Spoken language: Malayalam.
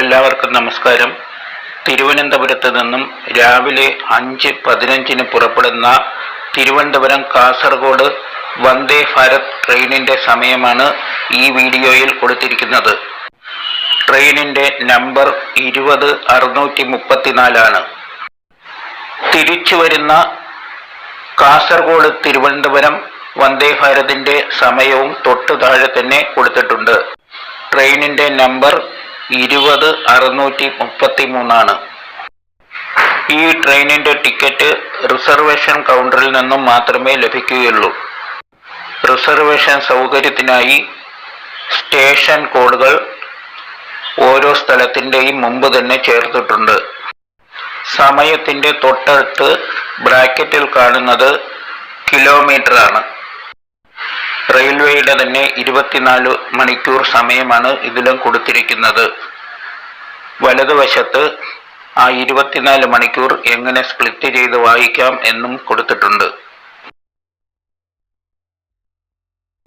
എല്ലാവർക്കും നമസ്കാരം. തിരുവനന്തപുരത്ത് നിന്നും രാവിലെ അഞ്ച് പതിനഞ്ചിന് പുറപ്പെടുന്ന തിരുവനന്തപുരം കാസർഗോഡ് വന്ദേ ഭാരത് ട്രെയിനിന്റെ സമയമാണ് ഈ വീഡിയോയിൽ കൊടുത്തിരിക്കുന്നത്. ട്രെയിനിന്റെ നമ്പർ ഇരുപത് അറുന്നൂറ്റി മുപ്പത്തിനാലാണ്. തിരിച്ചു വരുന്ന കാസർഗോഡ് തിരുവനന്തപുരം വന്ദേ ഭാരതിന്റെ സമയവും തൊട്ടു താഴെ തന്നെ കൊടുത്തിട്ടുണ്ട്. ട്രെയിനിന്റെ നമ്പർ ഇരുപത് അറുന്നൂറ്റി മുപ്പത്തി മൂന്നാണ് ഈ ട്രെയിനിന്റെ ടിക്കറ്റ് റിസർവേഷൻ കൗണ്ടറിൽ നിന്നും മാത്രമേ ലഭിക്കുകയുള്ളൂ. റിസർവേഷൻ സൗകര്യത്തിനായി സ്റ്റേഷൻ കോഡുകൾ ഓരോ സ്ഥലത്തിന്റെയും മുമ്പ് തന്നെ ചേർത്തിട്ടുണ്ട്. സമയത്തിന്റെ തൊട്ടടുത്ത് ബ്രാക്കറ്റിൽ കാണുന്നത് കിലോമീറ്റർ ആണ് റെയിൽവേയുടെ തന്നെ ഇരുപത്തിനാല് മണിക്കൂർ സമയമാണ് ഇതിലും കൊടുത്തിരിക്കുന്നത്. വലതുവശത്ത് ആ ഇരുപത്തിനാല് മണിക്കൂർ എങ്ങനെ സ്പ്ലിറ്റ് ചെയ്ത് വായിക്കാം എന്നും കൊടുത്തിട്ടുണ്ട്.